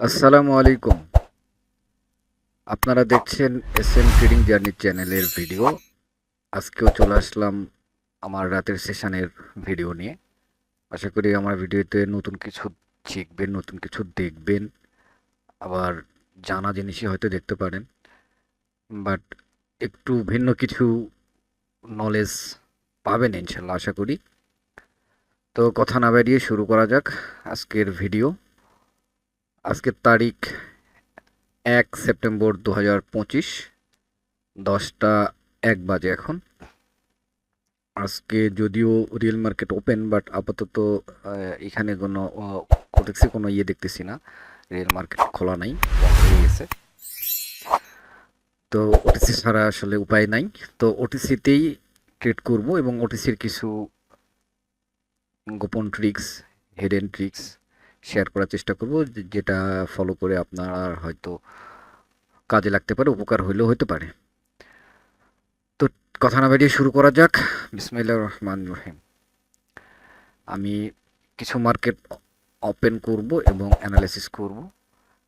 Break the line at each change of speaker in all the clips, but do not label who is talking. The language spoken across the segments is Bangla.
আসসালামু আলাইকুম। আপনারা দেখছেন এস এম ট্রেডিং জার্নি চ্যানেলের ভিডিও। আজকেও চলে আসলাম আমার রাতের সেশনের ভিডিও নিয়ে। আশা করি আমার ভিডিওতে নতুন কিছু শিখবেন, নতুন কিছু দেখবেন। আবার জানা জিনিসই হয়তো দেখতে পারেন। বাট একটু ভিন্ন কিছু নলেজ পাবেন ইনশাল্লাহ, আশা করি। তো কথা না বেরিয়ে শুরু করা যাক আজকের ভিডিও। আজকের তারিখ এক সেপ্টেম্বর দু হাজার পঁচিশ, দশটা এক বাজে এখন। আজকে যদিও রিয়েল মার্কেট ওপেন বাট আপাতত এখানে কোনো কোটেক্সে কোনো ইয়ে দেখতেছি না। রিয়েল মার্কেট খোলা নাই হয়ে গেছে। তো ওটিসি ছাড়া আসলে উপায় নাই। তো ওটিসিতেই ট্রেড করব এবং ওটিসির কিছু গোপন ট্রিক্স হিডেন ট্রিক্স শেয়ার করার চেষ্টা করব যেটা ফলো করে আপনার হয়তো কাজে লাগতে পারে, উপকার হইলেও হতে পারে। তো কথা না বাড়িয়ে শুরু করা যাক। বিসমিল্লাহ রহমান রহিম। আমি কিছু মার্কেট ওপেন করব এবং অ্যানালাইসিস করব।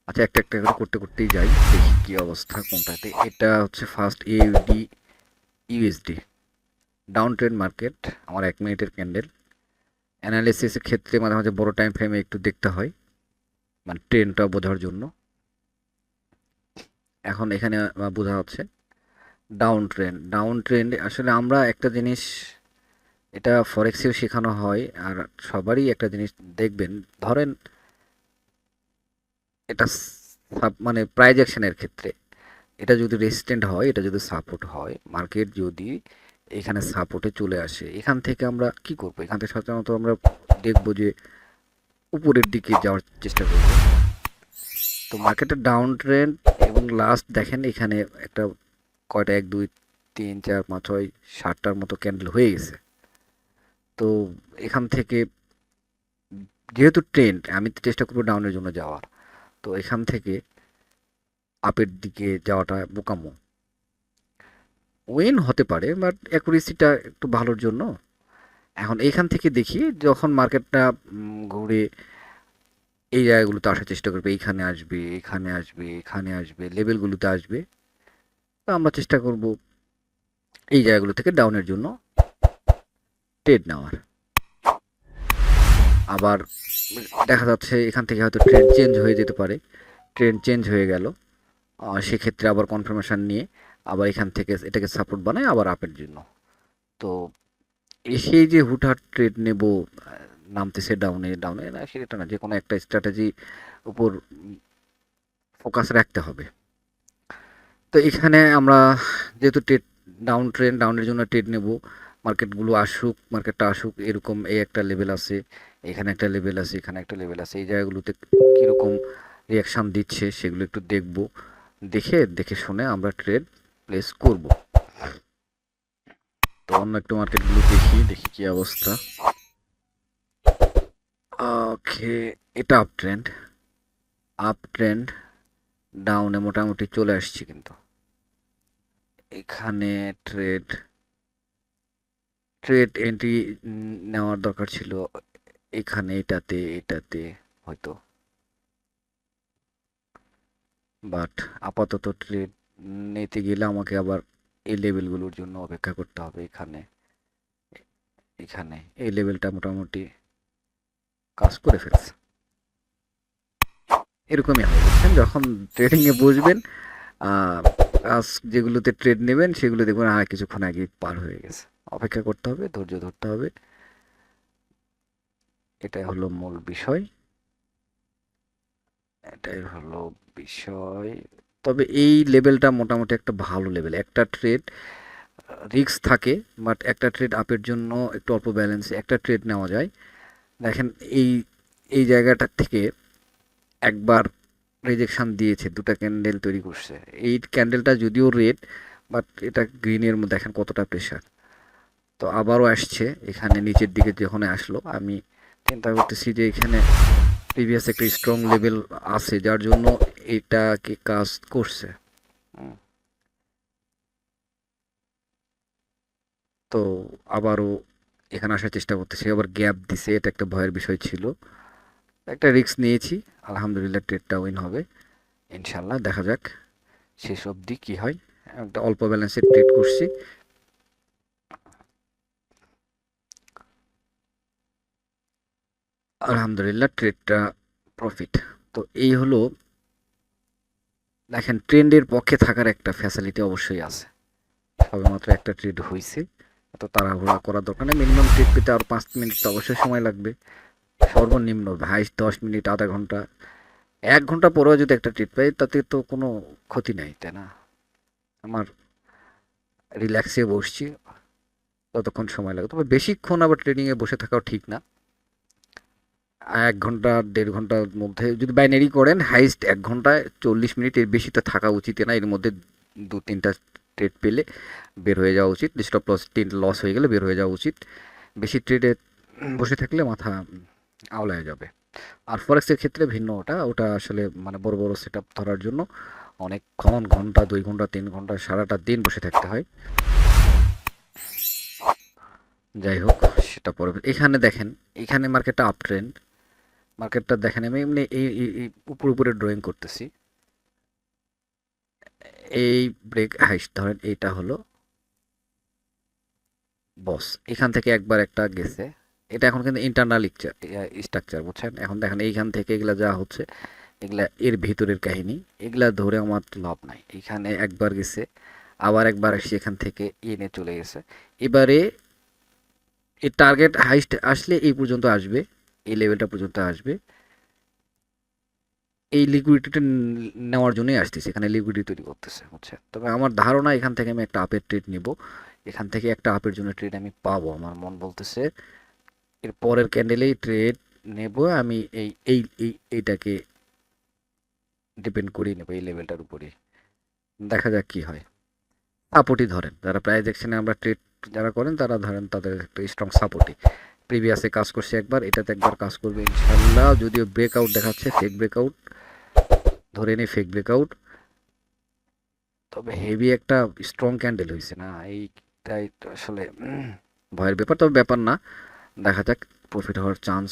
আচ্ছা একটা একটা করে করতে, করতেই যাই, দেখি কী অবস্থা, কোনটাতে। এটা হচ্ছে first UD USD down trend market আমার এক মিনিটের ক্যান্ডেল অ্যানালিসিসের ক্ষেত্রে মাঝে মাঝে বড় টাইম ফ্রেমে একটু দেখতে হয় মানে ট্রেনটা বোঝার জন্য। এখন এখানে বোঝা হচ্ছে ডাউন ট্রেন্ড ডাউন ট্রেন্ড আসলে আমরা একটা জিনিস, এটা ফরেক্সেও শেখানো হয়, আর সবারই একটা জিনিস দেখবেন। ধরেন এটা মানে প্রাইজ অ্যাকশনের ক্ষেত্রে। এটা যদি রেসিস্ট্যান্ট হয়, এটা যদি সাপোর্ট হয় মার্কেট যদি এখানে সাপোর্টে চলে আসে। এখান থেকে আমরা কি করব? এখান থেকে সাধারণত আমরা দেখব যে উপরের দিকে যাওয়ার চেষ্টা করব। তো মার্কেটের ডাউন ট্রেন্ড এবং লাস্ট দেখেন এখানে একটা কয়টা? এক, দুই, তিন, চার, পাঁচ, ছয়, সাতটার মতো ক্যান্ডেল হয়ে গেছে। তো এখান থেকে যেহেতু ট্রেন্ড আমি তো চেষ্টা করব ডাউনের জন্য যাওয়ার। তো এখান থেকে আপের দিকে যাওয়াটা বোকামো। উইন হতে পারে বাট অ্যাকুরেসিটা একটু ভালোর জন্য। এখন এইখান থেকে দেখি, যখন মার্কেটটা ঘুরে এই জায়গাগুলোতে আসার চেষ্টা করবে, এইখানে আসবে, এখানে আসবে এখানে আসবে লেভেলগুলোতে আসবে, তো আমরা চেষ্টা করব এই জায়গাগুলো থেকে ডাউনের জন্য ট্রেড নেওয়ার। আবার দেখা যাচ্ছে এখান থেকে হয়তো ট্রেন্ড চেঞ্জ হয়ে যেতে পারে ট্রেন্ড চেঞ্জ হয়ে গেল সেক্ষেত্রে আবার কনফার্মেশান নিয়ে আবার এখান থেকে এটাকে সাপোর্ট বানায় আবার আপের জন্য। তো এসেই যে হুটহাট ট্রেড নেব নামতেছে ডাউনে ডাউনে না, সেটা না যে কোনো একটা স্ট্র্যাটেজি উপর ফোকাস রাখতে হবে। তো এখানে আমরা যেহেতু ট্রেড ডাউন ট্রেন ডাউনের জন্য ট্রেড নেব মার্কেটগুলো আসুক মার্কেটটা আসুক, এরকম এই একটা লেভেল আছে, এখানে একটা লেভেল আছে, এখানে একটা লেভেল আছে, এই জায়গাগুলোতে কীরকম রিয়াকশান দিচ্ছে, সেগুলো একটু দেখব। দেখে দেখে শুনে আমরা ট্রেড প্লেস করব। তো অন্য একটু মার্কেটগুলো দেখি দেখি কি অবস্থা। ওকে এটা আপ ট্রেন্ড আপ ট্রেন্ড ডাউনে মোটামুটি চলে আসছে কিন্তু। এখানে ট্রেড ট্রেড এন্ট্রি নেওয়ার দরকার ছিল এখানে, এটাতে এটাতে হয়তো। বাট আপাতত ট্রেড নিতে গেলে আমাকে আবার এই লেভেলগুলোর জন্য অপেক্ষা করতে হবে এখানে। এখানে এই লেভেলটা মোটামুটি কাজ করে ফেলছে। এরকমই হবে যখন ট্রেডিংয়ে বসবেন কাজ যেগুলোতে ট্রেড নেবেন, সেগুলো দেখবেন আর কিছুক্ষণ আগে পার হয়ে গেছে। অপেক্ষা করতে হবে, ধৈর্য ধরতে হবে। এটাই হলো মূল বিষয়। এটাই হলো বিষয়। তবে এই লেভেলটা মোটামুটি একটা ভালো লেভেল। একটা ট্রেড রিস্ক থাকে বাট একটা ট্রেড আপের জন্য একটু অল্প ব্যালেন্সে একটা ট্রেড নেওয়া যায়। দেখেন, এই এই জায়গাটার থেকে একবার রিজেকশন দিয়েছে, দুটো ক্যান্ডেল তৈরি করছে। এই ক্যান্ডেলটা যদিও রেড বাট এটা গ্রিনের মধ্যে দেখেন কতটা প্রেশার তো আবারও আসছে, এখানে নিচের দিকে যখন আসলো, আমি চিন্তা করতেছি যে এখানে প্রিভিয়াস একটা স্ট্রং লেভেল আছে যার জন্য এটাকে কাজ করছে। তো আবারও এখানে আসার চেষ্টা করতেছি আবার গ্যাপ দিছে এটা একটা ভয়ের বিষয় ছিল। একটা রিস্ক নিয়েছি আলহামদুলিল্লাহ ট্রেডটা উইন হবে। ইনশাল্লাহ দেখা যাক শেষ অবধি কী হয়। একটা অল্প ব্যালেন্সে ট্রেড করছি। আলহামদুলিল্লাহ ট্রেডটা প্রফিট তো এই হলো, দেখেন ট্রেন্ডের পক্ষে থাকার একটা ফ্যাসিলিটি অবশ্যই আছে। সবেমাত্র একটা ট্রেড হয়েছে এত তাড়াহুড়া করার দরকার নেই। মিনিমাম ট্রেড পেতে আরও পাঁচ মিনিট তো অবশ্যই সময় লাগবে। সর্বনিম্ন, ভাই, দশ মিনিট আধা ঘণ্টা। এক ঘণ্টা পরেও যদি একটা ট্রিট পাই, তাতে তো কোনো ক্ষতি নাই, তাই না? আমার রিল্যাক্সে বসছি, ততক্ষণ সময় লাগে। তবে বেশিক্ষণ আবার ট্রেনিংয়ে বসে থাকাও ঠিক না। এক ঘণ্টা, দেড় ঘণ্টার মধ্যে যদি বাইনারি করেন হাইস্ট এক ঘন্টায় চল্লিশ মিনিট এর বেশি তো থাকা উচিত না। এর মধ্যে দু, তিনটা ট্রেড পেলে বের হয়ে যাওয়া উচিত। স্টপ লস তিন লস হয়ে গেলে বের হয়ে যাওয়া উচিত। বেশি ট্রেডে বসে থাকলে মাথা আওলায় যাবে। আর ফরেক্সের ক্ষেত্রে ভিন্ন ওটা। ওটা আসলে মানে বড় বড় সেট ধরার জন্য অনেকক্ষণ ঘণ্টা, দুই ঘণ্টা, তিন ঘণ্টা, সারাটা দিন বসে থাকতে হয়। যাই হোক, সেটা পরে। এখানে দেখেন, এখানে মার্কেটটা আপ ট্রেন্ড মার্কেটটা দেখেন, আমি এমনি এই উপর উপরে ড্রয়িং করতেছি। এই ব্রেক হাইস ধরেন এইটা হলো বস এখান থেকে একবার একটা গেছে। এটা এখন কিন্তু ইন্টারনাল স্ট্রাকচার বুঝছেন? এখন দেখেন এইখান থেকে এগুলা যা হচ্ছে, এগুলা এর ভিতরের কাহিনী, এগুলা ধরে আমার লাভ নাই। এখানে একবার গেছে, আবার একবার এসে এখান থেকে এনে চলে গেছে। এবারে এই টার্গেট হাইস্ট আসলে এই পর্যন্ত আসবে। এই লেভেলটা পর্যন্ত আসবে। এই লিকুইডিটি নেওয়ার জন্যই আসতেছে, এখানে লিকুইডিটি তৈরি করতেছে, বুঝছেন? তবে আমার ধারণা এখান থেকে আমি একটা আপের ট্রেড নিব। এখান থেকে একটা আপের জন্য ট্রেড আমি পাবো, আমার মন বলতেছে। এর পরের ক্যান্ডেলেই ট্রেড নেব, আমি এই এই এই, এইটাকে ডিপেন্ড করেই নেব, এই লেভেলটার উপরে দেখা যাক কি হয়। সাপোর্টই ধরেন, যারা প্রাইজ অ্যাকশনে আমরা ট্রেড যারা করেন, তারা ধরেন তাদের একটা স্ট্রং সাপোর্টই প্রিভিয়াসে কাজ করছে একবার, এটাতে একবার কাজ করবে ইনশাল্লাহ যদিও ব্রেকআউট দেখাচ্ছে ফেক ব্রেকআউট ধরে নিই ফেক ব্রেকআউট তবে হেভি একটা স্ট্রং ক্যান্ডেল হয়েছে না, এইটাই আসলে ভয়ের ব্যাপার। তবে ব্যাপার না, দেখা যাক প্রফিট হওয়ার চান্স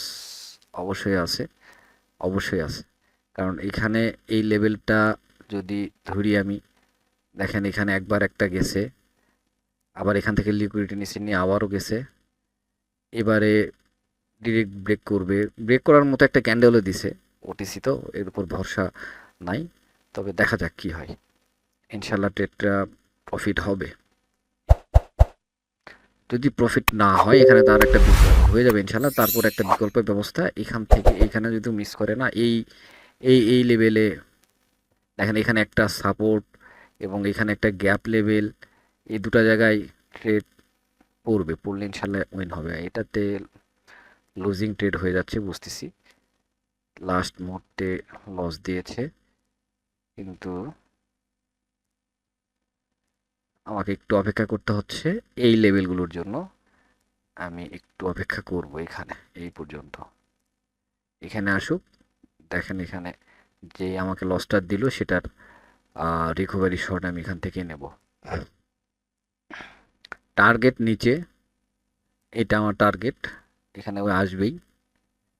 অবশ্যই আছে অবশ্যই আছে। কারণ এখানে এই লেভেলটা যদি ধরি আমি, দেখেন এখানে একবার একটা গেছে, আবার এখান থেকে লিকুইডিটি নিচে নিয়ে আবারও গেছে। এবারে ডিরেক্ট ব্রেক করবে। ব্রেক করার মতো একটা ক্যান্ডেলও দিছে ওটিসি তো, এর উপর ভরসা নাই। তবে দেখা যাক কি হয়। ইনশাল্লাহ ট্রেডটা প্রফিট হবে। যদি প্রফিট না হয়, এখানে তার একটা বিকল্প হয়ে যাবে ইনশাল্লাহ তারপর একটা বিকল্পের ব্যবস্থা এখান থেকে। এখানে যদি মিস করে না, এই এই এই লেভেলে দেখেন এখানে একটা সাপোর্ট এবং এখানে একটা গ্যাপ লেভেল এই দুটো জায়গায় ট্রেড পড়বে, পড়লে ইনশাল্লাহ উইন হবে। এটাতে লুজিং ট্রেড হয়ে যাচ্ছে, বুঝতেছি। লাস্ট মুহূর্তে লস দিয়েছে, কিন্তু আমাকে একটু অপেক্ষা করতে হচ্ছে এই লেভেলগুলোর জন্য। আমি একটু অপেক্ষা করব এখানে, এই পর্যন্ত। এখানে আসুক, দেখেন এখানে যে আমাকে লসটা দিল, সেটার রিকভারি শট আমি এখান থেকে নেব। টার্গেট নিচে, এটা আমার টার্গেট এখানে ও আসবেই,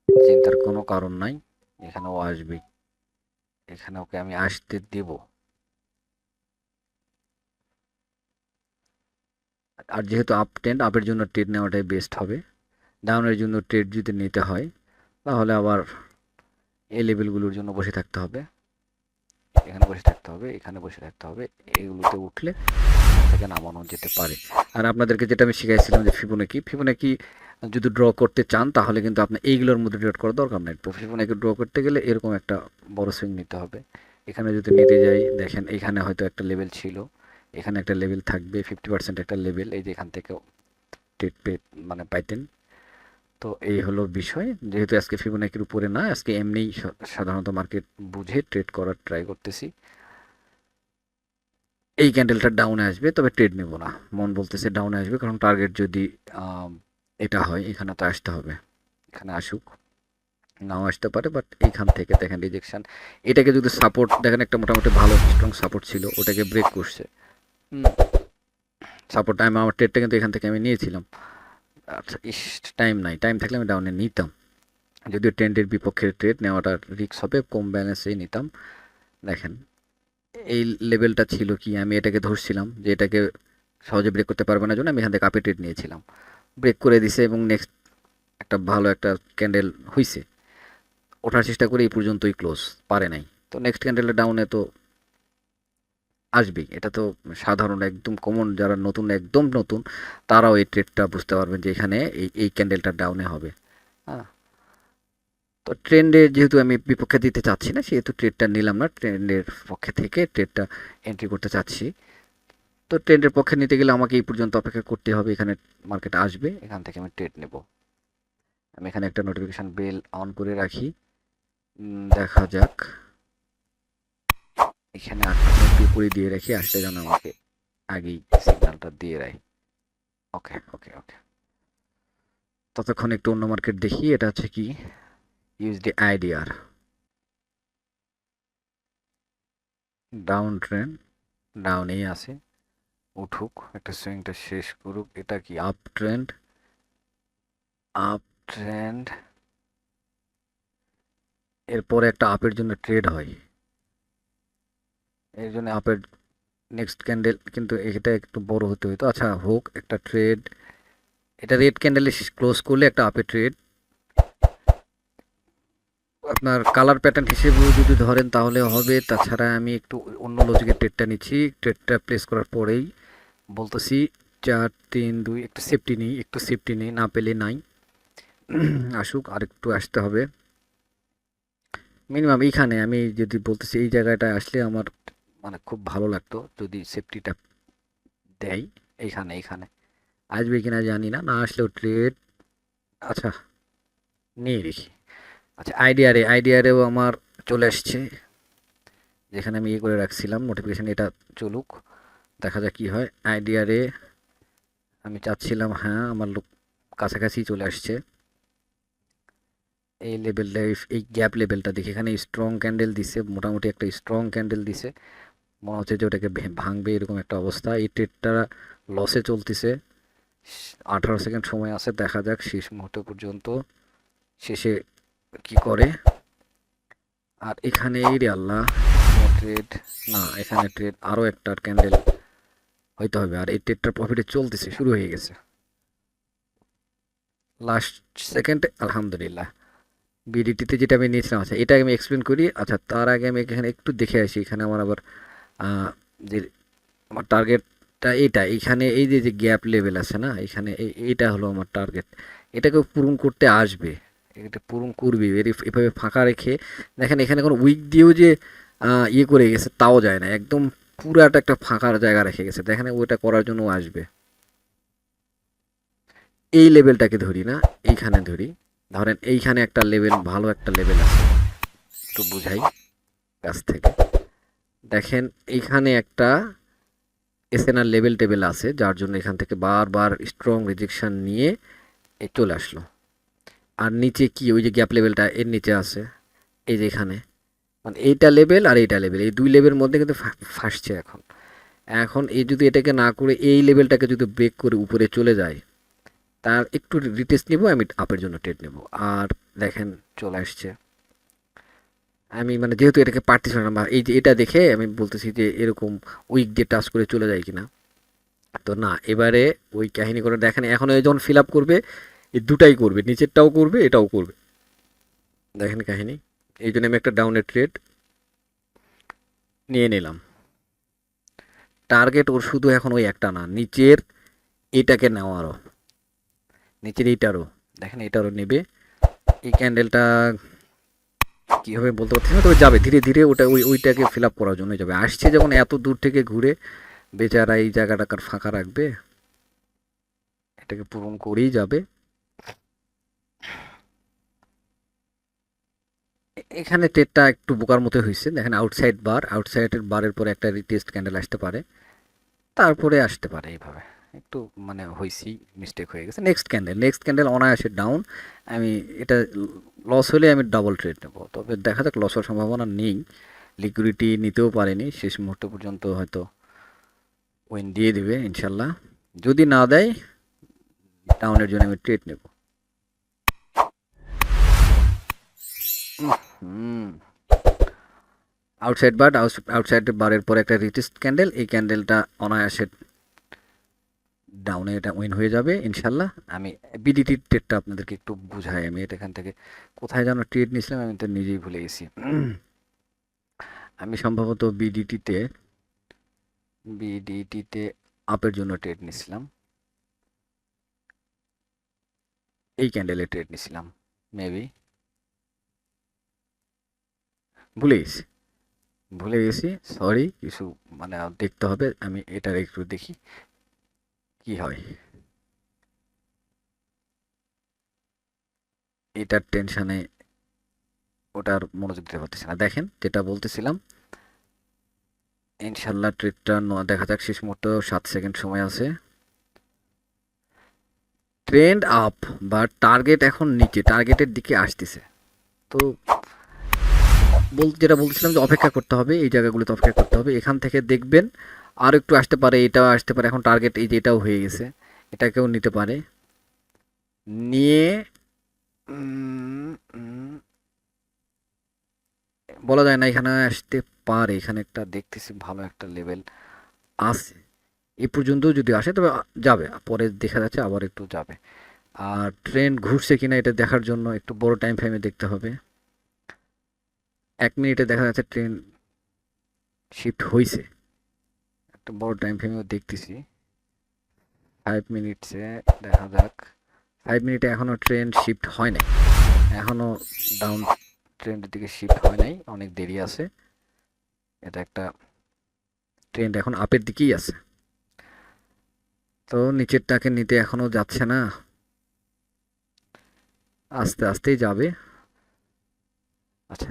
চিন্তার কোনো কারণ নাই, এখানে ও আসবেই, এখানে ওকে আমি আসতে দেব। আর যেহেতু আপ ট্রেন্ড আপের জন্য ট্রেড নেওয়াটাই বেস্ট হবে। ডাউনের জন্য ট্রেড যদি নিতে হয়, তাহলে আবার এই লেভেলগুলোর জন্য বসে থাকতে হবে। এখানে বসে থাকতে হবে, এখানে বসে থাকতে হবে, এগুলোতে উঠলে থেকে নামানো যেতে পারে। আর আপনাদেরকে যেটা আমি শিখাইছিলাম যে ফিবোনাকি ফিবোনাকি যদি ড্র করতে চান, তাহলে কিন্তু আপনি এইগুলোর মধ্যে ট্রেড করার দরকার নেই। ফিবোনাকি ড্র করতে গেলে এরকম একটা বড় সুইং নিতে হবে। এখানে যদি নিতে যাই, দেখেন এখানে হয়তো একটা লেভেল ছিল, এখানে একটা লেভেল থাকবে ফিফটি পার্সেন্ট একটা লেভেল এই যে এখান থেকে ট্রেড পে মানে পাইতেন। তো এই হলো বিষয়। যেহেতু আজকে ফিবোনাকির উপরে না, আজকে এমনিই সাধারণত মার্কেট বুঝে ট্রেড করার ট্রাই করতেছি। এই ক্যান্ডেলটা ডাউনে আসবে, তবে ট্রেড নেব না। মন বলতেছে ডাউনে আসবে, কারণ টার্গেট যদি এটা হয়, এখানে তো আসতে হবে। এখানে আসুক। নাও আসতে পারে বাট এইখান থেকে দেখেন রিজেকশন এটাকে যদি সাপোর্ট দেখেন একটা মোটামুটি ভালো স্ট্রং সাপোর্ট ছিল, ওটাকে ব্রেক করছে। সাপোর্ট টাইম আমার ট্রেডটা কিন্তু এখান থেকে আমি নিয়েছিলাম। আচ্ছা ইস টাইম নাই। টাইম থাকলে আমি ডাউনে নিতাম। যদিও ট্রেন্ডের বিপক্ষে ট্রেড নেওয়াটা রিস্ক হবে, কম ব্যালেন্সেই নিতাম। দেখেন, এই লেভেলটা ছিল কি, আমি এটাকে ধরছিলাম যে এটাকে সহজে ব্রেক করতে পারবে না জন্য আমি এখান থেকে আপে ট্রেড নিয়েছিলাম। ব্রেক করে দিছে এবং নেক্সট একটা ভালো একটা ক্যান্ডেল হইছে। ওঠার চেষ্টা করে এই পর্যন্তই ক্লোজ পারে নাই। তো নেক্সট ক্যান্ডেলের ডাউনে তো আসবেই। এটা তো সাধারণ একদম কমন যারা নতুন, একদম নতুন, তারাও এই ট্রেডটা বুঝতে পারবেন যে এখানে এই এই ক্যান্ডেলটা ডাউনে হবে। হ্যাঁ। তো ট্রেন্ডে যেহেতু আমি বিপক্ষে দিতে চাচ্ছি না, সেহেতু ট্রেডটা নিলাম না। ট্রেন্ডের পক্ষে থেকে ট্রেডটা এন্ট্রি করতে চাচ্ছি। তো ট্রেন্ডের পক্ষে নিতে গেলে আমাকে এই পর্যন্ত অপেক্ষা করতে হবে। এখানে মার্কেট আসবে, এখান থেকে আমি ট্রেড নেব। আমি এখানে একটা নোটিফিকেশান বেল অন করে রাখি। দেখা যাক। এখানে আটটা করে দিয়ে রাখি আসলে যেন আমাকে। আগেই সিগন্যালটা দিয়ে দেয়। ওকে ওকে ওকে ততক্ষণ একটু অন্য মার্কেট দেখি, এটা হচ্ছে কি? ইউএসডি আইডিআর ডাউন ট্রেন্ড ডাউনেই আছে। উঠুক, একটা সুইংটা শেষ করুক। এটা কি আপ ট্রেন্ড আপ ট্রেন্ড এরপরে একটা আপের জন্য ট্রেড হয়। এর জন্য আপের নেক্সট ক্যান্ডেল কিন্তু এটা একটু বড় হতে হতো আচ্ছা হোক, একটা ট্রেড এটা রেড ক্যান্ডেলে ক্লোজ করলে একটা আপে ট্রেড আপনার কালার প্যাটার্ন হিসেবেও যদি ধরেন তাহলে হবে। তাছাড়া আমি একটু অন্য লজিকের ট্রেডটা নিচ্ছি। ট্রেডটা প্লেস করার পরেই বলতেছি, চার, তিন, দুই, একটু সেফটি নেই, একটু সেফটি নেই, না পেলে নাই। আসুক আর একটু আসতে হবে। মিনিমাম এইখানে আমি যদি বলতেছি এই জায়গাটায় আসলে আমার মানে খুব ভালো লাগতো যদি সেফটিটা দেয় এইখানে এইখানে। আসবে কিনা জানি না না আসলেও ট্রেড আচ্ছা নিয়ে দেখি। আচ্ছা আইডিয়ারে আইডিয়ারেও আমার চলে আসছে। যেখানে আমি ইয়ে করে রাখছিলাম নোটিফিকেশান এটা চলুক, দেখা যাক কী হয়। আইডিয়ারে আমি চাচ্ছিলাম হ্যাঁ আমার লোক কাছাকাছি চলে আসছে। এই লেভেলটা এই গ্যাপ লেভেলটা দেখি। এখানে স্ট্রং ক্যান্ডেল দিছে, মোটামুটি একটা স্ট্রং ক্যান্ডেল দিছে। মনে হচ্ছে যে ওটাকে ভাঙবে, এরকম একটা অবস্থা। এই ট্রেডটা লসে চলতেছে। আঠারো সেকেন্ড সময় আছে, দেখা যাক শেষ মুহূর্ত পর্যন্ত শেষে কি করে। আর এখানে এই রে আল্লাহ ট্রেড না, এখানে ট্রেড আরও একটা ক্যান্ডেল হইতে হবে। আর এই ট্রেডটার প্রফিটে চলতেছে, শুরু হয়ে গেছে। লাস্ট সেকেন্ডে আলহামদুলিল্লাহ। বিডিটিতে যেটা আমি নিয়েছিলাম আচ্ছা এটা আমি এক্সপ্লেন করি। আচ্ছা তার আগে আমি এখানে একটু দেখে আসি। এখানে আমার আবার যে আমার টার্গেটটা এটা এখানে এই যে যে গ্যাপ লেভেল আছে না, এখানে এই এইটা হলো আমার টার্গেট এটাকে পূরণ করতে আসবে। এটা পূরণ করবে। এভাবে ফাঁকা রেখে, দেখেন এখানে কোনো উইক দিয়েও যে ইয়ে করে গেছে, তাও যায় না। একদম পুরাটা একটা ফাঁকার জায়গা রেখে গেছে। দেখেন ওইটা করার জন্য আসবে। এই লেভেলটাকে ধরি না, এইখানে ধরি। ধরেন এইখানে একটা লেভেল ভালো একটা লেভেল আছে। একটু বুঝাই, কাছ থেকে। দেখেন এইখানে একটা এসএনআর লেভেল টেবিল আছে, যার জন্য এখান থেকে বারবার স্ট্রং রিজেকশন নিয়ে এ চলে আসলো। আর নিচে কি, ওই যে গ্যাপ লেভেলটা এর নিচে আছে, এই যে এখানে। মানে এইটা লেভেল আর এইটা লেভেল এই দুই লেভেলের মধ্যে কিন্তু ফাঁসছে এখন। এখন এই যদি এটাকে না করে এই লেভেলটাকে যদি ব্রেক করে উপরে চলে যায়, তার একটু রিটেস্ট নিব, আমি আপের জন্য ট্রেড নেব। আর দেখেন, চলে আসছে। আমি মানে যেহেতু এটাকে পারতেছিলাম না, বা এই যে এটা দেখে আমি বলতেছি যে এরকম উইক দিয়ে টাচ করে চলে যায় কিনা। তো না, এবারে ওই কাহিনী করে দেখেন, এখন যখন ফিল আপ করবে, এই দুটাই করবে, নিচেরটাও করবে, এটাও করবে। দেখেন কাহিনী, এই জন্য আমি একটা ডাউনের ট্রেড নিয়ে নিলাম। টার্গেট ওর শুধু এখন ওই একটা না, নিচের এটাকে নেওয়ারও নিচের এইটারও, দেখেন এটারও নেবে। এই ক্যান্ডেলটা কীভাবে বলতে পারছি না, তবে যাবে, ধীরে ধীরে ওটা, ওই, ওইটাকে ফিল আপ করার জন্য যাবে। আসছে যখন এত দূর থেকে ঘুরে, বেচারা এই জায়গাটা আর ফাঁকা রাখবে, এটাকে পূরণ করেই যাবে। এখানে টেটটা একটু বোকার মতো হয়েছে। দেখেন আউটসাইড বার আউটসাইডের বারের পরে একটা রিটেস্ট ক্যান্ডেল আসতে পারে। তারপরে আসতে পারে এইভাবে। একটু মানে হয়েছি মিস্টেক হয়ে গেছে। নেক্সট ক্যান্ডেল নেক্সট ক্যান্ডেল অনায়াসে ডাউন আমি এটা লস হলে আমি ডাবল ট্রেড নেব। তবে দেখা যাক লস হওয়ার সম্ভাবনা নেই। লিকুইডিটি নিতেও পারেনি। শেষ মুহূর্ত পর্যন্ত হয়তো উইন দিয়ে দিবে, ইনশাল্লাহ। যদি না দেয় ডাউনের জন্য আমি ট্রেড নেব। আউটসাইড বার আউটসাইড বারের পরে একটা রিটেস্ট ক্যান্ডেল এই ক্যান্ডেলটা অনায়াসে ডাউনে এটা উইন হয়ে যাবে, ইনশাল্লাহ। আমি বিডিটি ট্রেডটা আপনাদেরকে একটু বুঝাই, আমি এটা এখান থেকে কোথায় যেন ট্রেড নিয়েছিলাম, আমি তো নিজেই ভুলে গেছি। আমি সম্ভবত বিডিটিতে বিডিটিতে আপের জন্য ট্রেড নিয়েছিলাম। এই ক্যান্ডেলে ট্রেড নিয়েছিলাম মেবি ভুলে গেছি। ভুলে গেছি সরি কিছু মানে দেখতে হবে, আমি এটার একটু দেখি। কি হয়? এটার টেনশনে ওটার মনোযোগ দিতে পারতেছি না। দেখেন, যেটা বলতেছিলাম ইনশাল্লাহ ট্রেডটা দেখা যাক শেষ মুহূর্ত সাত সেকেন্ড সময় আছে। ট্রেন্ড আপ বা টার্গেট এখন নিচে টার্গেটের দিকে আসতেছে। তো বল, যেটা বলছিলাম যে অপেক্ষা করতে হবে, এই জায়গাগুলোতে অপেক্ষা করতে হবে। এখান থেকে দেখবেন আর একটু আসতে পারে, এটাও আসতে পারে। এখন টার্গেট এই যে এটাও হয়ে গেছে। এটাকেও নিতে পারে। নিয়ে বলা যায় না, এখানে আসতে পারে। এখানে একটা দেখতেছি ভালো একটা লেভেল আছে। এ পর্যন্ত যদি আসে, তবে যাবে। পরে দেখা যাচ্ছে আবার একটু যাবে। আর ট্রেন ঘুরছে কিনা এটা দেখার জন্য একটু বড় টাইম ফ্রেমে দেখতে হবে। এক মিনিটে দেখা যাচ্ছে ট্রেন শিফট হয়েছে একটা বড় টাইম ফ্রেমেও দেখতেছি। ফাইভ মিনিটসে দেখা যাক। ফাইভ মিনিটে এখনও ট্রেন শিফট হয় নাই। এখনও ডাউন ট্রেন্ডের দিকে শিফট হয় নাই। অনেক দেরি আছে। এটা একটা ট্রেন্ড এখন আপের দিকেই আছে। তো নিচেরটাকে নিতে এখনও যাচ্ছে না। আস্তে আস্তেই যাবে। আচ্ছা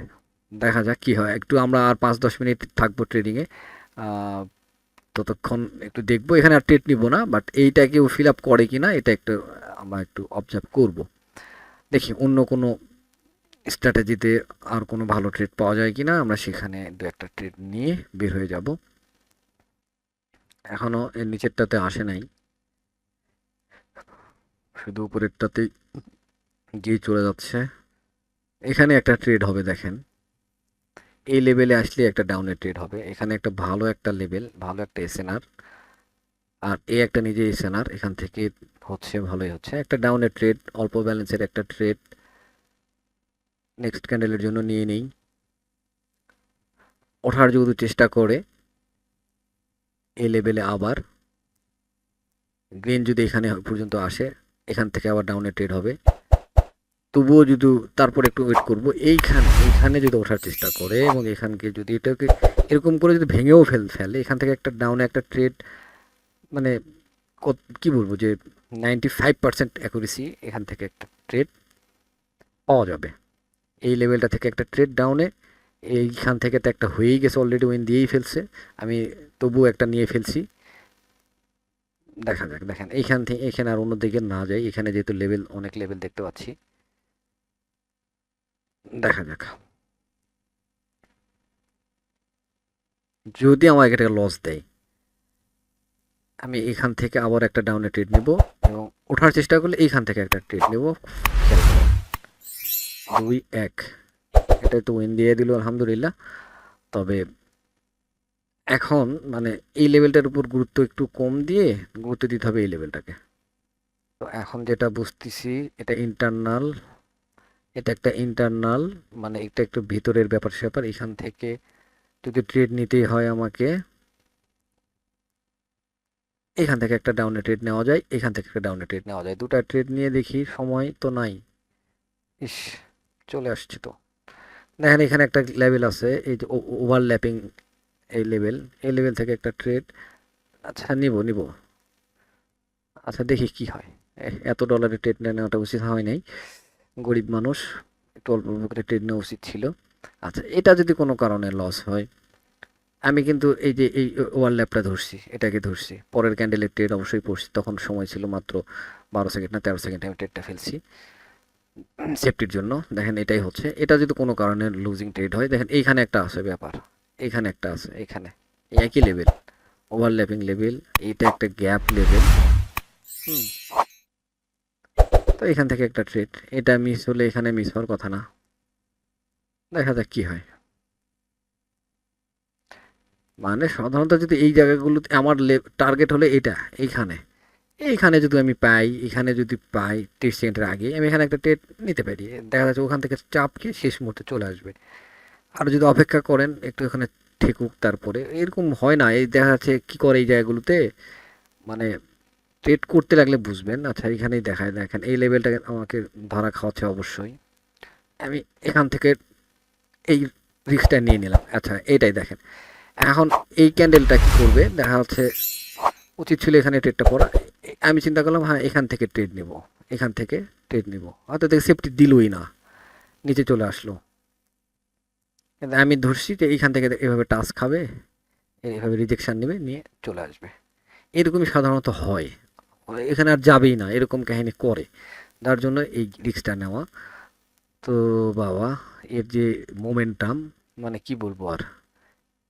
দেখা যাক কি হয়। একটু আমরা আর পাঁচ দশ মিনিট থাকব ট্রেডিংয়ে ততক্ষণ একটু দেখব। এখানে আর ট্রেড নিব না বাট এইটা কেউ ফিল আপ করে কি না এটা একটু, আমরা একটু অবজার্ভ করব। দেখি, অন্য কোনো স্ট্র্যাটেজিতে আর কোনো ভালো ট্রেড পাওয়া যায় কি না আমরা সেখানে দু একটা ট্রেড নিয়ে বের হয়ে যাব। এখনও এর নিচেরটাতে আসে নাই। শুধু উপরেরটাতেই গিয়ে চলে যাচ্ছে। এখানে একটা ট্রেড হবে, দেখেন। এই লেভেলে আসলে একটা ডাউনের ট্রেড হবে। এখানে একটা ভালো একটা লেভেল ভালো একটা এসএনআর আর এ একটা নিজে এসএনআর এখান থেকে হচ্ছে, ভালোই হচ্ছে। একটা ডাউনের ট্রেড অল্প ব্যালেন্সের একটা ট্রেড নেক্সট ক্যান্ডেলের জন্য নিয়ে নেই। ওঠার যদি চেষ্টা করে, এই লেভেলে আবার গ্রিন যদি এখানে পর্যন্ত আসে, এখান থেকে আবার ডাউনে ট্রেড হবে। তবুও যদি তারপর একটু ওয়েট করব, এইখানে এইখানে যদি ওঠার চেষ্টা করে এবং এখানকে যদি এটাকে এরকম করে যদি ভেঙেও ফেল, ফেলে, এখান থেকে একটা ডাউনে একটা ট্রেড মানে কি বলব যে নাইনটি ফাইভ পার্সেন্ট অ্যাকুরেসি এখান থেকে একটা ট্রেড পাওয়া যাবে। এই লেভেলটা থেকে একটা ট্রেড ডাউনে এইখান থেকে তো একটা হয়েই গেছে অলরেডি উইন দিয়েই ফেলছে। আমি তবুও একটা নিয়ে ফেলছি। দেখা যাক, দেখেন, এইখান থেকে, এখানে আর অন্যদিকে না যাই, এখানে যেহেতু লেভেল অনেক লেভেল দেখতে পাচ্ছি। দেখা যাক। যদি আমার এটা লস দেয়, আমি এখান থেকে আবার একটা ডাউনে ট্রেড নেব এবং ওঠার চেষ্টা করলে এইখান থেকে একটা ট্রেড নেব। দুই এক। এটা তো উইন দিয়ে দিল, আলহামদুলিল্লাহ। তবে এখন মানে এই লেভেলটার উপর গুরুত্ব একটু কম দিয়ে গুরুত্ব দিতে হবে এই লেভেলটাকে তো এখন যেটা বুঝতেছি, এটা ইন্টারনাল এটা একটা ইন্টারনাল মানে এটা একটু ভিতরের ব্যাপার স্যাপার এখান থেকে যদি ট্রেড নিতেই হয় আমাকে, এখান থেকে একটা ডাউনে ট্রেড নেওয়া যায়, এখান থেকে একটা ডাউনে ট্রেড নেওয়া যায়। দুটা ট্রেড নিয়ে দেখি, সময় তো নাই। ইস, চলে আসছি তো। দেখেন এখানে একটা লেভেল আছে, এই যে ওভারল্যাপিং এই লেভেল এই লেভেল থেকে একটা ট্রেড আচ্ছা নিব নিব। আচ্ছা দেখি কি হয়। এত ডলারের ট্রেড নেওয়াটা উচিত হয় নাই। গরিব মানুষ, একটু অল্প করে ট্রেড নেওয়া উচিত ছিল। আচ্ছা এটা যদি কোনো কারণে লস হয়, আমি কিন্তু এই যে, এই ওয়ার ল্যাপটা ধরছি, এটাকে ধরছি। পরের ক্যান্ডেলের ট্রেড অবশ্যই পড়ছি। তখন সময় ছিল মাত্র বারো সেকেন্ড না, তেরো সেকেন্ড আমি ট্রেডটা ফেলছি। সেফটির জন্য। দেখেন, এটাই হচ্ছে। এটা যদি কোনো কারণে লুজিং ট্রেড হয়, দেখেন, এইখানে একটা আছে ব্যাপার। এইখানে একটা আছে এখানে একই লেভেল ওভারল্যাপিং লেভেল এইটা একটা গ্যাপ লেভেল হুম। তো এখান থেকে একটা ট্রেড এটা মিস হলে এখানে মিস হওয়ার কথা না। দেখা যাক কি হয়। মানে সাধারণত যদি এই জায়গাগুলোতে আমার টার্গেট হলে এটা, এইখানে। এইখানে যদি আমি পাই, এখানে যদি পাই তিরিশ সেকেন্ডের আগে, আমি এখানে একটা টেট নিতে পারি। দেখা যাচ্ছে ওখান থেকে চাপ চাপকে শেষ মুহূর্তে চলে আসবে। আর যদি অপেক্ষা করেন, একটু এখানে ঠেকুক তারপরে। এরকম হয় না। এই দেখা যাচ্ছে কী করে এই জায়গাগুলোতে মানে ট্রেড করতে লাগলে বুঝবেন। আচ্ছা এখানেই দেখায়, দেখেন, এই লেভেলটাকে আমাকে ধরা খাওয়াচ্ছে অবশ্যই। আমি এখান থেকে এই রিস্কটা নিয়ে নিলাম। আচ্ছা এটাই দেখেন। এখন এই ক্যান্ডেলটা কি করবে? দেখা যাচ্ছে উচিত ছিল এখানে ট্রেডটা পড়া আমি চিন্তা করলাম হ্যাঁ এখান থেকে ট্রেড নেব। এখান থেকে ট্রেড নেব। দেখে সেফটি দিলই না। নিচে চলে আসলো। আমি ধরছি যে এইখান থেকে এভাবে টাচ খাবে এইভাবে রিজেকশান নেবে, নিয়ে চলে আসবে। এরকমই সাধারণত হয়। এখানে আর যাবেই না, এরকম কাহিনী করে। তার জন্য এই রিক্সটা নেওয়া। তো বাবা, এর যে মোমেন্টাম মানে কি বলব আর?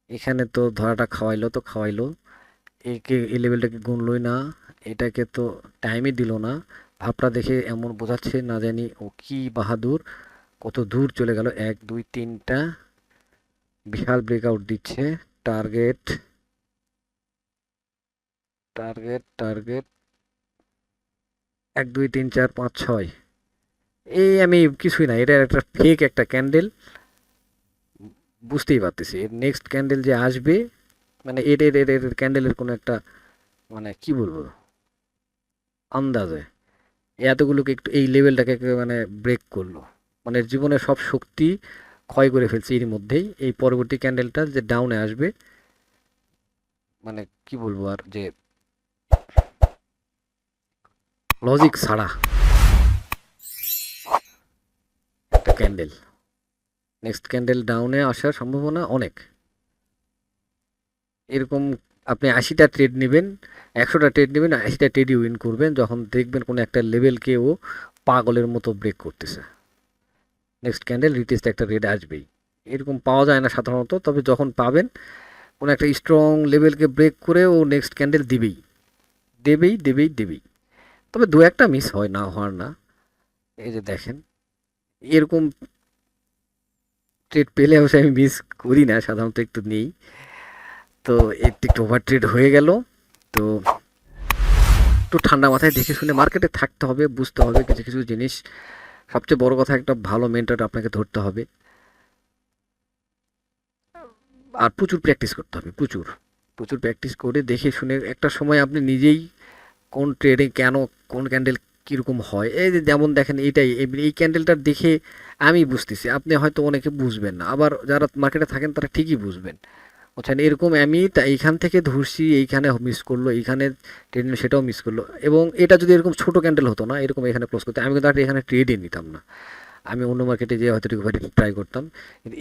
এখানে তো ধরাটা খাওয়াইলো তো খাওয়াইলো। একে এই লেভেলটাকে গুনলই না। এটাকে তো টাইমই দিল না। ভাবটা দেখে এমন বোঝাচ্ছে, না জানি ও কি বাহাদুর, কত দূর চলে গেল। এক, দুই, তিনটা। বিশাল ব্রেকআউট দিচ্ছে। টার্গেট টার্গেট টার্গেট এক, দুই, তিন, চার, পাঁচ, ছয়। এই আমি কিছুই না এটা একটা ফেক একটা ক্যান্ডেল বুঝতেই পারতেছি নেক্সট ক্যান্ডেল যে আসবে মানে এর এর এর এর ক্যান্ডেলের কোনো একটা মানে কি বলব? আন্দাজে। এতগুলোকে একটু, এই লেভেলটাকে মানে ব্রেক করল। মানে জীবনের সব শক্তি ক্ষয় করে ফেলছে এর মধ্যেই। এই পরবর্তী ক্যান্ডেলটা যে ডাউনে আসবে মানে কি বলব আর, যে লজিক ছাড়া একটা ক্যান্ডেল নেক্সট ক্যান্ডেল ডাউনে আসার সম্ভাবনা অনেক। এরকম আপনি আশিটা ট্রেড নেবেন, একশোটা ট্রেড নেবেন, আশিটা ট্রেডই উইন করবেন, যখন দেখবেন কোনো একটা লেভেলকে ও পাগলের মতো ব্রেক করতেছে। নেক্সট ক্যান্ডেল রিটেস্ট একটা রেড আসবেই। এরকম পাওয়া যায় না সাধারণত, তবে যখন পাবেন, কোনো একটা স্ট্রং লেভেলকে ব্রেক করে ও নেক্সট ক্যান্ডেল দিবেই। দেবেই দেবেই দেবেই। তবে দু একটা মিস হয় না, হওয়ার না। এই যে দেখেন, এরকম ট্রেড পেলে অবশ্যই আমি মিস করি না, সাধারণত একটু নেই। তো একটু একটু ওভার ট্রেড হয়ে গেল। তো একটু ঠান্ডা মাথায় দেখে শুনে মার্কেটে থাকতে হবে, বুঝতে হবে কিছু কিছু জিনিস। সবচেয়ে বড় কথা, একটা ভালো মেন্টর আপনাকে ধরতে হবে। আর প্রচুর প্র্যাকটিস করতে হবে, প্রচুর। প্রচুর প্র্যাকটিস করে দেখে শুনে একটা সময় আপনি নিজেই কোন ট্রেডিং কেন, কোন ক্যান্ডেল কীরকম হয়? এই যে যেমন দেখেন এটাই এই- ক্যান্ডেলটা দেখে আমি বুঝতেছি, আপনি হয়তো অনেকে বুঝবেন না, আবার যারা মার্কেটে থাকেন তারা ঠিকই বুঝবেন। বুঝছেন? এরকম আমি তা এইখান থেকে ধরছি, এইখানে মিস করল, এইখানে ট্রেডিং সেটাও মিস করল, এবং এটা যদি এরকম ছোট ক্যান্ডেল হতো না, এরকম এখানে ক্লোজ করতে, আমি কিন্তু এখানে ট্রেডই নিতাম না। আমি অন্য মার্কেটে যেয়ে হয়তো রিকভারি ট্রাই করতাম।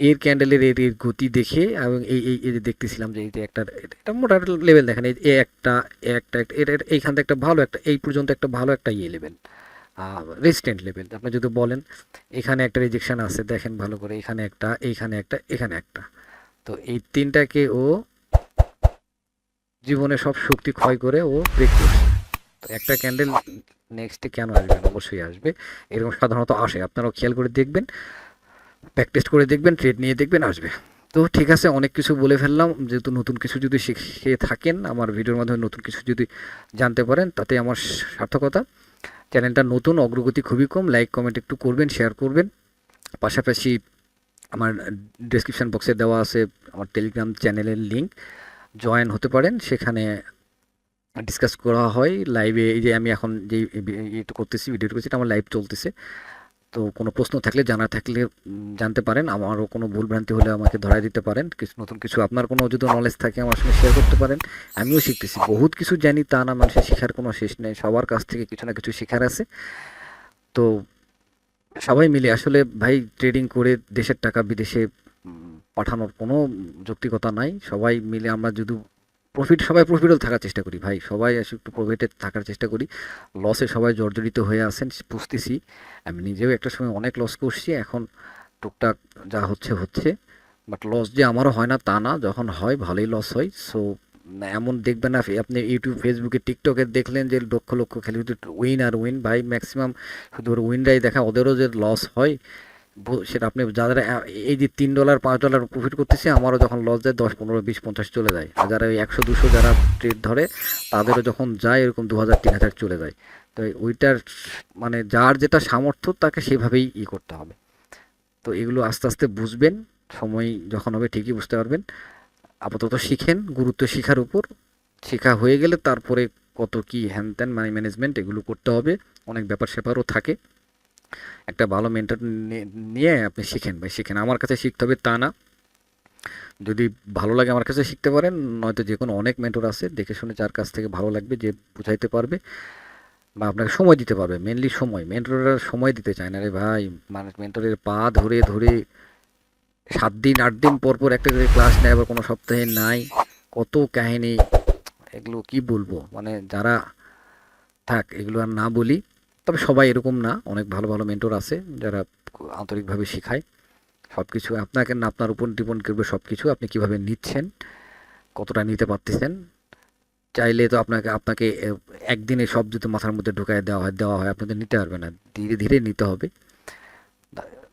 এর ক্যান্ডেলের এর এর গতি দেখে এবং এই এই যে দেখতেছিলাম যে এই যে একটা, এটা মোটা লেভেল দেখেন, এই একটা একটা, এটা- এইখান থেকে একটা ভালো একটা, এই পর্যন্ত একটা ভালো একটা ইয়ে লেভেল রেজিস্ট্যান্ট লেভেল আপনি যদি বলেন, এখানে একটা রিজেকশান আছে, দেখেন ভালো করে, এখানে একটা এইখানে একটা, এখানে একটা। তো এই তিনটাকে ও জীবনে সব শক্তি ক্ষয় করে ও ব্রেক করছে। তো একটা ক্যান্ডেল নেক্সটে কেন আসবে? না? অবশ্যই আসবে। এরকম সাধারণত আসে। আপনারাও খেয়াল করে দেখবেন প্র্যাকটিস করে দেখবেন ট্রেড নিয়ে দেখবেন, আসবে। তো ঠিক আছে, অনেক কিছু বলে ফেললাম। যেহেতু নতুন কিছু যদি শিখে থাকেন, আমার ভিডিওর মাধ্যমে নতুন কিছু যদি জানতে পারেন, তাতে আমার সার্থকতা। চ্যানেলটা নতুন, অগ্রগতি খুবই কম। লাইক কমেন্ট একটু করবেন শেয়ার করবেন। পাশাপাশি আমার ডেসক্রিপশন বক্সে দেওয়া আছে আমার টেলিগ্রাম চ্যানেলের লিঙ্ক জয়েন হতে পারেন। সেখানে ডিসকাস করা হয় লাইভে এই যে আমি এখন যে ইয়ে করতেছি ভিডিও করছি এটা আমার লাইভ চলতেছে। তো কোনো প্রশ্ন থাকলে, জানা থাকলে জানতে পারেন। আমারও কোনো ভুলভ্রান্তি হলে আমাকে ধরাই দিতে পারেন। কিছু, নতুন কিছু আপনার কোনো যদি নলেজ থাকে, আমার সঙ্গে শেয়ার করতে পারেন। আমিও শিখতেছি। বহুত কিছু জানি, তা না মানুষের শেখার কোনো শেষ নেই। সবার কাছ থেকে কিছু না কিছু শেখার আছে। তো সবাই মিলে আসলে ভাই ট্রেডিং করে দেশের টাকা বিদেশে পাঠানোর কোনো যৌক্তিকতা নাই। সবাই মিলে আমরা যদি প্রফিট সবাই প্রফিটও থাকার চেষ্টা করি ভাই। সবাই আসলে একটু প্রফিটে থাকার চেষ্টা করি। লসে সবাই জর্জরিত হয়ে আছেন, বুঝতেছি। আমি নিজেও একটা সময় অনেক লস করছি, এখন টুকটাক যা হচ্ছে হচ্ছে। বাট লস যে আমারও হয় না, তা না। যখন হয়, ভালোই লস হয়। সো এমন দেখবেন না, আপনি ইউটিউব ফেসবুকে টিকটকে দেখলেন যে লক্ষ লক্ষ খেলে উইন আর উইন ভাই ম্যাক্সিমাম শুধু উইনরাই দেখা, ওদেরও যে লস হয় সেটা আপনি আ- এই যে তিন ডলার পাঁচ ডলার প্রফিট করতেছে, আমারও যখন লস যায়, দশ, পনেরো, বিশ, পঞ্চাশ চলে যায়। আর যারা ওই একশো, দুশো যারা ট্রেড ধরে, তাদেরও যখন যায়, এরকম দু হাজার, তিন হাজার চলে যায়। তো ওইটার মানে যার যেটা সামর্থ্য, তাকে সেভাবেই ই করতে হবে। তো এগুলো আস্তে আস্তে বুঝবেন, সময় যখন হবে, ঠিকই বুঝতে পারবেন। আপাতত শিখেন, গুরুত্ব শিখার উপর। শেখা হয়ে গেলে তারপরে কত কি হ্যান ত্যান মানে ম্যানেজমেন্ট এগুলো করতে হবে। অনেক ব্যাপার স্যাপারও থাকে। একটা ভালো মেন্টর নিয়ে আপনি শিখেন ভাই শিখেন। আমার কাছে শিখতে হবে তা না। যদি ভালো লাগে আমার কাছে শিখতে পারেন, নয়তো যে কোনো অনেক মেন্টর আছে, দেখে শুনে যার কাছ থেকে ভালো লাগবে, যে বুঝাইতে পারবে বা আপনাকে সময় দিতে পারবে। মেনলি সময়। মেন্টররা সময় দিতে চায় না রে ভাই। মানে মেন্টরের পা ধরে ধরে সাত দিন, আট দিন পর পর একটা করে ক্লাস নেয়, আবার কোনো সপ্তাহে নাই। কত কাহিনী, এগুলো কি বলব? মানে যারা থাক, এগুলো আর না বলি। তবে সবাই এরকম না, অনেক ভালো ভালো মেন্টর আছে যারা আন্তরিকভাবে শেখায়। সব কিছু আপনাকে না, আপনার উপর ডিপেন্ড করবে সব কিছু আপনি কীভাবে নিচ্ছেন, কতটা নিতে পারতেছেন। চাইলে তো আপনাকে আপনাকে একদিনে সব যদি মাথার মধ্যে ঢুকায় দেওয়া হয় দেওয়া হয়, আপনি তো নিতে পারবেন না, ধীরে ধীরে নিতে হবে।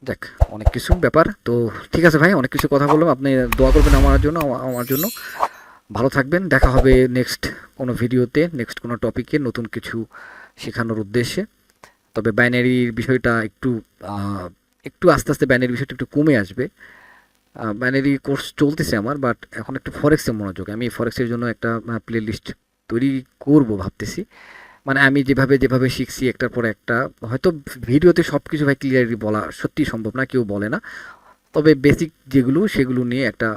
দেখ অনেক কিছু ব্যাপার। তো ঠিক আছে ভাই, অনেক কিছু কথা বললাম, আপনি দোয়া করবেন আমার জন্য আমার জন্য। ভালো থাকবেন, দেখা হবে নেক্সট কোনো ভিডিওতে নেক্সট কোনো টপিকে নতুন কিছু শেখানোর উদ্দেশ্যে। তবে ব্যানারির বিষয়টা একটু একটু আস্তে আস্তে ব্যানারি বিষয়টা একটু কমে আসবে। ব্যানারি কোর্স চলতেছে আমার বাট এখন একটু ফরেক্সে মনোযোগ। আমি ফরেক্সের জন্য একটা প্লে লিস্ট তৈরি করব ভাবতেছি। মানে আমি যেভাবে যেভাবে শিখছি একটার পর একটা, হয়তো ভিডিওতে সব কিছু ভাই ক্লিয়ারলি বলা সত্যি সম্ভব না, কেউ বলে না। তবে বেসিক যেগুলো, সেগুলো নিয়ে একটা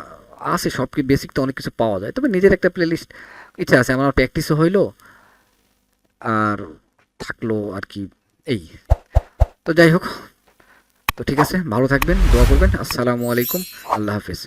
আছে সব কি বেসিক তো অনেক কিছু পাওয়া যায়। তবে নিজের একটা প্লেলিস্ট ইচ্ছা আছে। আমার প্র্যাকটিসও হইল, আর থাকল আর কি এই। তো যাই হোক, তো ঠিক আছে, ভালো থাকবেন, দোয়া করবেন। আসসালামু আলাইকুম, আল্লাহ হাফিজ।